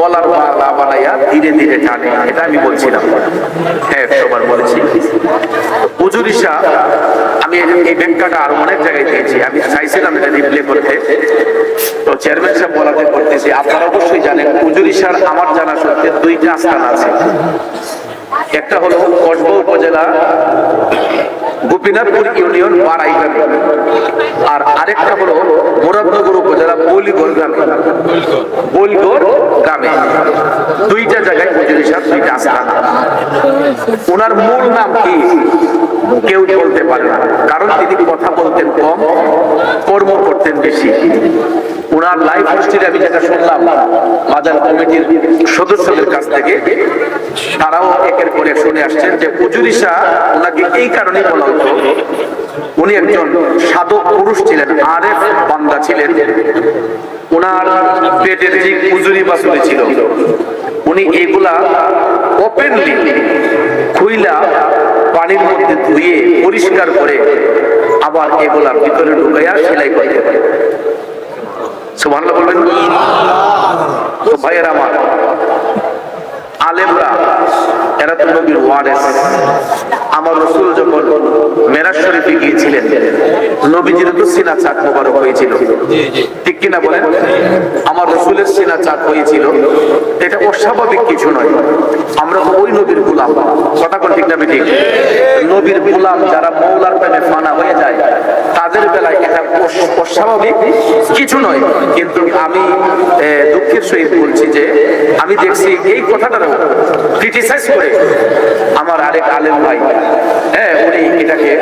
গলার মালা বানাইয়া ধীরে ধীরে টানে। এটা আমি বলছিলাম। হ্যাঁ সবার বলেছি। উজুরিশা আমি এই- ব্যাখ্যাটা আরও অনেক জায়গায় দিয়েছি আমি চাইছিলাম এটা রিপ্লে করতে। তো চেয়ারম্যান সাহেব বলাতে করতেছি, আপনারা অবশ্যই জানেন উজুরিশার আমার জানা সত্ত্বে দুইটা আস্থান আছে। একটা হলো কসবা উপজেলা, গোপীনাথপুর ইউনিয়ন পাড়াই গ্রামে। আর আরেকটা হলো মুরাদনগর উপজেলা বলিগড় গ্রামে। বলিগড় গ্রামে। দুইটা জায়গায় মজুরি সাহেব দুইটা আস্থান। ওনার মূল নাম কি? কেউ বলতে পারে না। কারণ তিনি কথা বলতেন কম, কর্ম করতেন বেশি। ওনার লাইফ হিস্ট্রি আমি যেটা শুনলাম, বাজার কমিটির সদস্যদের কাছ থেকে, তারাও একের পর শুনে আসছেন যে উজুরি শাহ ওনাকে এই কারণেই বলা হতো উনি একজন সাধক পুরুষ ছিলেন, আরেফ বান্দা ছিলেন। ওনার পেটের যে উজুরি বাসুরি ছিল, উনি এগুলা ওপেনলি খুইলা ধুয়ে পরিষ্কার করে আবার এগুলা ভিতরে ঢুকাইয়া সেলাই করতে পারে বলবেন? ভাইয়ের আমার, আলেমরা, এরা তো নবীর ওয়ারেস। আমার রসুল যখন শরীফে গিয়েছিলেন। নবীজির তো সিনা চাঁদ মোবারক হয়েছিল। ঠিক কিনা বলেন? আমার রসুলের সিনা চাঁদ হয়েছিল। এটা অস্বাভাবিক কিছু নয়। আমরা তো ওই নবীর গুলাম। কথা কোন ঠিক না ঠিক নবীর গুলাম যারা মৌলার প্রেমে ফানা হয়ে যায় তাদের বেলায় এটা অস্বাভাবিক কিছু নয়। কিন্তু আমি দুঃখের সহিত বলছি যে আমি দেখছি এই কথাটারও ক্রিটিসাইজ করে আমার আরেক আলেম ভাই হ্যাঁ উনি এটাকে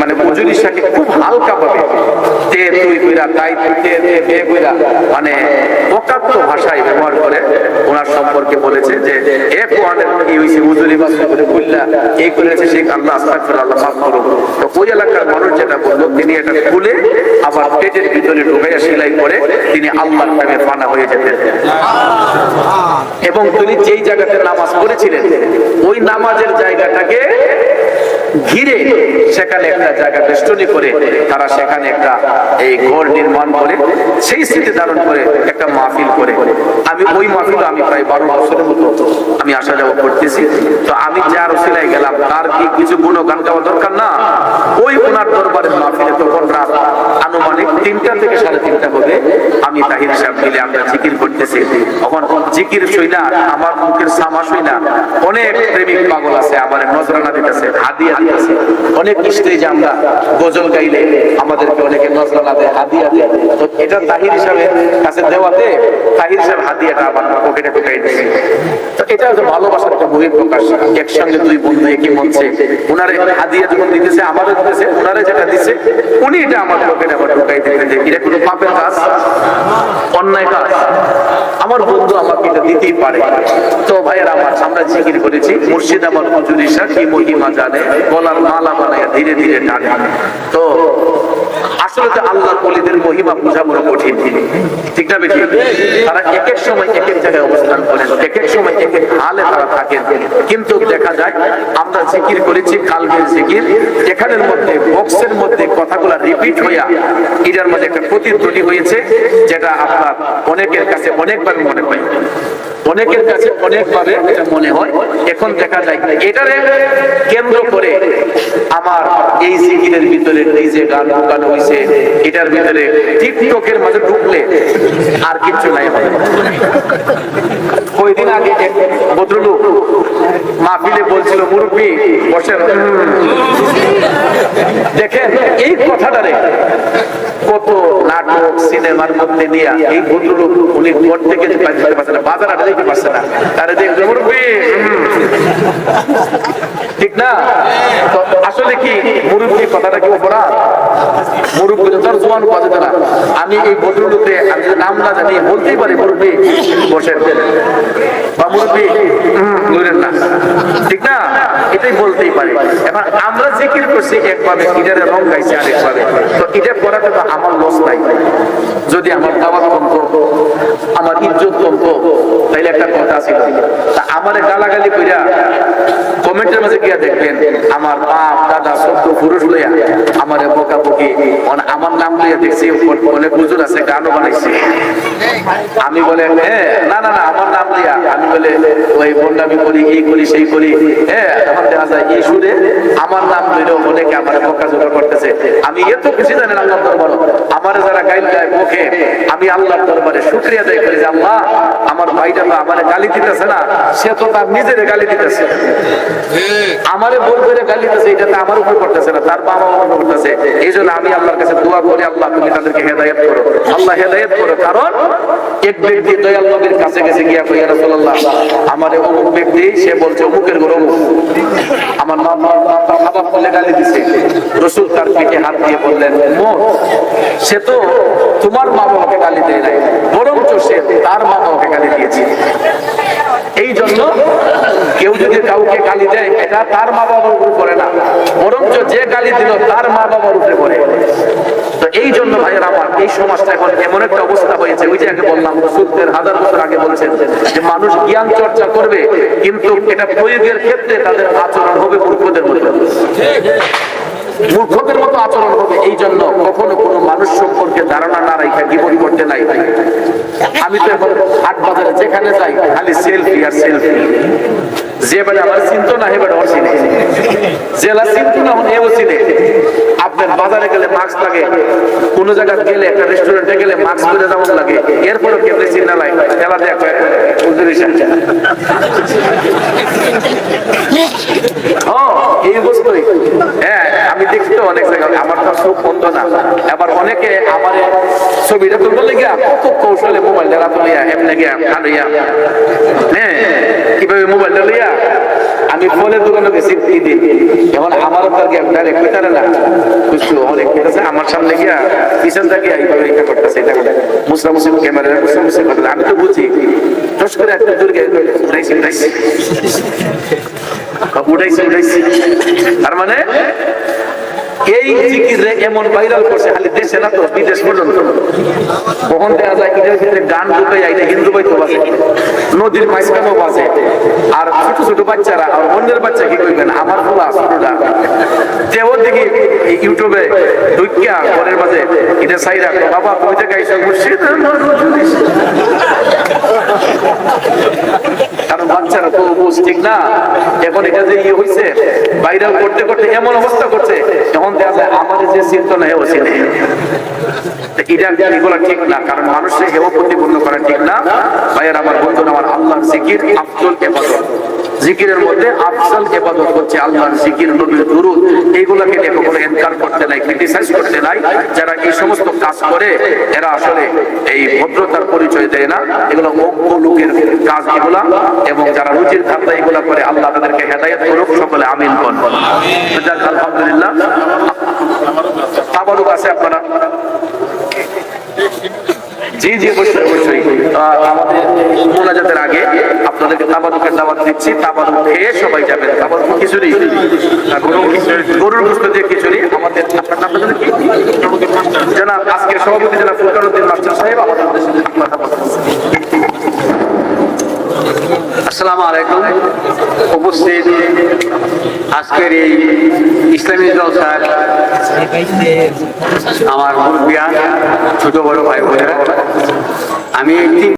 মানে মজুরি সাথে খুব হালকা ভাবে মানে খুলে আবার পেটের ভিতরে ঢুকাইয়া সেলাই করে তিনি আল্লাহর নামে ফানা হয়ে যেতেন। এবং তিনি যেই জায়গাতে নামাজ পড়েছিলেন, ওই নামাজের জায়গাটাকে ঘিরে সেখানে একটা জায়গা বেষ্টনী করে তারা সেখানে একটা এই ঘর নির্মাণ করে, সেই স্মৃতি ধারণ করে একটা মাহফিল করে। আমি ওই মাহফিল আমি প্রায় বারো বছরের মতো আমি আসা যাওয়া করতেছি। তো আমি যার ওসিলায় গেলাম, তার কি কিছু গুণগান গাওয়া দরকার না? ওই ওনার দরবারের মাহফিলে তখন রাত আনুমানিক তিনটা থেকে সাড়ে তিনটা হবে। আমি তাহির সাহেব মিলে আমরা জিকির করতেছি। তখন জিকির সইনা আমার মুখের সামা সইনা অনেক প্রেমিক পাগল আছে, আমার নজরানা দিতেছে। হাদিয়া একসঙ্গে দুই বন্ধু একই মঞ্চে উনারে হাদিয়া যখন দিতেছে, আমারও দিতেছে, উনারে যেটা দিছে, উনি এটা আমার পকেটে আবার ঢুকাই দিতেছে এটা কোনো পাপের কাজ, অন্যায় কাজ। আমার বন্ধু আমাকে এটা দিতেই পারে। তো ভাইয়ের, আমার আমরা জিকির করেছি, মুর্শিদ আমার হুজুরিশা কি মহিমা জানে? গলার মালা বানায় ধীরে ধীরে টানে তো আসলে তো আল্লাহর বলিদের মহিমা বোঝা বড় কঠিন ঠিক না বেশি তারা এক এক সময় এক এক জায়গায় অবস্থান করেন এক এক সময় এক এক হালে তারা থাকেন। কিন্তু দেখা যায়, আমরা জিকির করেছি কালবের জিকির। এখানের মধ্যে, বক্সের মধ্যে কথাগুলো রিপিট হইয়া এটার মধ্যে একটা প্রতিধ্বনি হয়েছে, যেটা আপনার অনেকের কাছে অনেকভাবে মনে হয়। অনেকের কাছে অনেকভাবে মনে হয়। এখন দেখা যায়, এটারে কেন্দ্র করে আমার এই জিকিরের ভিতরে যে গান ঢুকানো হয়েছে এটার ভিতরে টিকটকের মাঝে ঢুকলে আর কিচ্ছু নাই হবে। আগে বলছিল বসেন। দেখেন, এই কথাটারে কত নাটক, সিনেমার মধ্যে নিয়ে এই ভদ্রলোক উনি ঘর থেকে পারছে না বাজার আটে পারছে না, তারা ঠিক না? আসলে কি মুরব্বী কথাটা কি অপরাধ? মুরব্বী জোয়ান বাজে না আমি এই ভদ্রলোকে আমি যদি নাম না জানি বলতেই পারি মুরব্বী। বসেন। বা মুরব্বী হুম, না। ঠিক না? এটাই বলতেই পারি। এখন আমরা জিকির করছি একভাবে ইটারে রং গাইছি আরেকভাবে তো এটা করাতে তো আমার লস নাই। যদি আমার দাওয়াত কমতো আমার ইজ্জত কমতো তাইলে একটা কথা ছিল। তা আমারে গালাগালি কইরা কমেন্টের মাঝে গিয়া দেখবেন আমার বাপ দাদা সত্য পুরুষ লইয়া আমার বোকা বকি আমার লইয়া দেখছি অনেক হুজুর আছে, গানও বানাইছে। আমি বলে হ্যাঁ না না না, আমার নাম দিয়া। আমি বলে, ওই বন্ডামি করি, এই করি, সেই করি। হ্যাঁ এখন দেখা যায়, এই সুরে আমার নাম লইলেও অনেকে আমার বোকা করতেছে। আমি এত খুশি জানেন আল্লাহ আমার যারা গাইল গায় মুখে আমি আল্লাহর দরবারে শুক্রিয়া আদায় করি যে আল্লাহ, আমার ভাইটা তো আমার গালি দিতেছে না, সে তো তার নিজের গালি দিতেছে। আমারে বল করে গালি দিতেছে, এটা তো আমার উপর করতেছে না, তার বাবা আমার করতেছে। এই জন্য আমি আল্লাহর কাছে দোয়া করি, আল্লাহ, তুমি তাদেরকে হেদায়ত করো। আল্লাহ, হেদায়ত করো, কারণ এক ব্যক্তি দয়াল নবীর কাছে গেছে, গিয়া কই রাসূলুল্লাহ, আমার অমুক ব্যক্তি, সে বলছে অমুকের ঘর অমুক আমার মা বাবা বলে গালি দিছে। রসুল তার পিঠে হাত দিয়ে বললেন মোর সে তো তোমার মা বাবাকে গালি দেয় নাই, বরঞ্চ সে তার মা বাবাকে গালি দিয়েছে। এই জন্য কেউ যদি কাউকে গালি দেয়, এটা তার মা বাবার উপর পড়ে না, বরঞ্চ যে গালি দিল তার মা বাবার উপরে পড়ে। তো এই জন্য ভাইয়ের আমার, এই সমাজটা এখন এমন একটা অবস্থা হয়েছে, ওই যে আগে বললাম রসুলদের হাজার বছর আগে বলছেন যে মানুষ জ্ঞান চর্চা করবে, কিন্তু এটা প্রয়োগের ক্ষেত্রে তাদের আচরণ হবে মূর্খদের মতো। মূর্খদের মতো আচরণ হবে, এই জন্য কখনো কোনো মানুষ সম্পর্কে ধারণা না রাখা জীবন করতে নাই। আমি তো এখন হাট বাজারে যেখানে যাই, খালি সেলফি আর সেলফি যে বেলা আমার চিন্ত না বাজারে গেলে মাস্ক লাগে, কোন গেলে, একটা রেস্টুরেন্টে গেলে মাস্ক পরে যেমন লাগে। এরপরও কেমনি চিন্তা নাই? খেলা উজুরি এই অবস্থায় হ্যাঁ আমি দেখছি তো অনেক জায়গায় আমার তো চোখ বন্ধ না আবার অনেকে আমার ছবিটা তুলতে লেগে কৌশলে মোবাইলটা রাত লইয়া এমনি গিয়া খালইয়া হ্যাঁ কীভাবে মোবাইলটা লইয়া? আমি ফোনের দোকানে গেছি দিদি এখন আমার তো গিয়া ডাইরেক্ট কইতারে না। বুঝছ অনেক কইতাছে আমার সামনে গিয়া পিছন থেকে এইভাবে এটা করতেছে এটা করে। মুসরা মুসলিম ক্যামেরা মুসরা মুসলিম করতেছে। আমি তো বুঝি টস করে একটা দূর উঠাইছি উঠাইছি উঠাইছি উঠাইছি তার মানে? এই জিকির এমন ভাইরাল করছে, খালি দেশে না তো, বিদেশ পর্যন্ত। কখন দেখা যায় এটার ভিতরে গান ঢুকে যায় এটা হিন্দু বৈত বাজে, নদীর মাঝখানেও বাজে। আর ছোট ছোট বাচ্চারা, আর অন্যের বাচ্চা কি করবেন আমার বলা ছোটটা। যে ওর দেখি ইউটিউবে ঢুকিয়া ঘরের মাঝে এটা সাইরা, বাবা ওই জায়গায় এসে মুর্শিদ বাচ্চারা তো বুঝ ঠিক না? এখন এটা যে ইয়ে হয়েছে ভাইরাল করতে করতে এমন অবস্থা করছে এখন দেখা যায় আমাদের যে চিন্তনা হেও চিনে এটা ঠিক না? কারণ মানুষের হেও প্রতিপন্ন করা ঠিক না। ভাইয়ের, আমার বন্ধু আমার আল্লাহর জিকির আব্দুল এবাদত জিকিরের মধ্যে আফজাল এবাদত হচ্ছে আল্লাহর জিকির, নবীর দুরুদ, এইগুলোকে নিয়ে কখনো এনকার করতে নাই ক্রিটিসাইজ করতে নাই। যারা এই সমস্ত কাজ করে, এরা আসলে এই ভদ্রতার পরিচয় দেয় না। এগুলো অজ্ঞ লোকের কাজ এগুলা। এবং যারা রুচির ধান্দা এগুলা করে, আল্লাহ তাদেরকে হেদায়ত করুক, সকলে আমিন কন আলহামদুলিল্লাহ। তাবারুক আছে আপনারা? জি জি, অবশ্যই অবশ্যই। আমাদের আগে আপনাদেরকে তাবারুকের দাওয়াত দিচ্ছি। তাবারুক খেয়ে সবাই যাবেন। তাবারুক খিচুড়ি। গরুর গোস্ত দিয়ে খিচুড়ি। আমাদের আপনার কি? জানাব আজকে সভাপতি জনাব ফুরকানুদ্দিন মাস্টার সাহেব, আমাদের। আসসালামু আলাইকুম। উপস্থিত আজকের এই ইসলামী জলসার আমার মুরব্বিয়া ছোট বড় ভাই বোনেরা আমি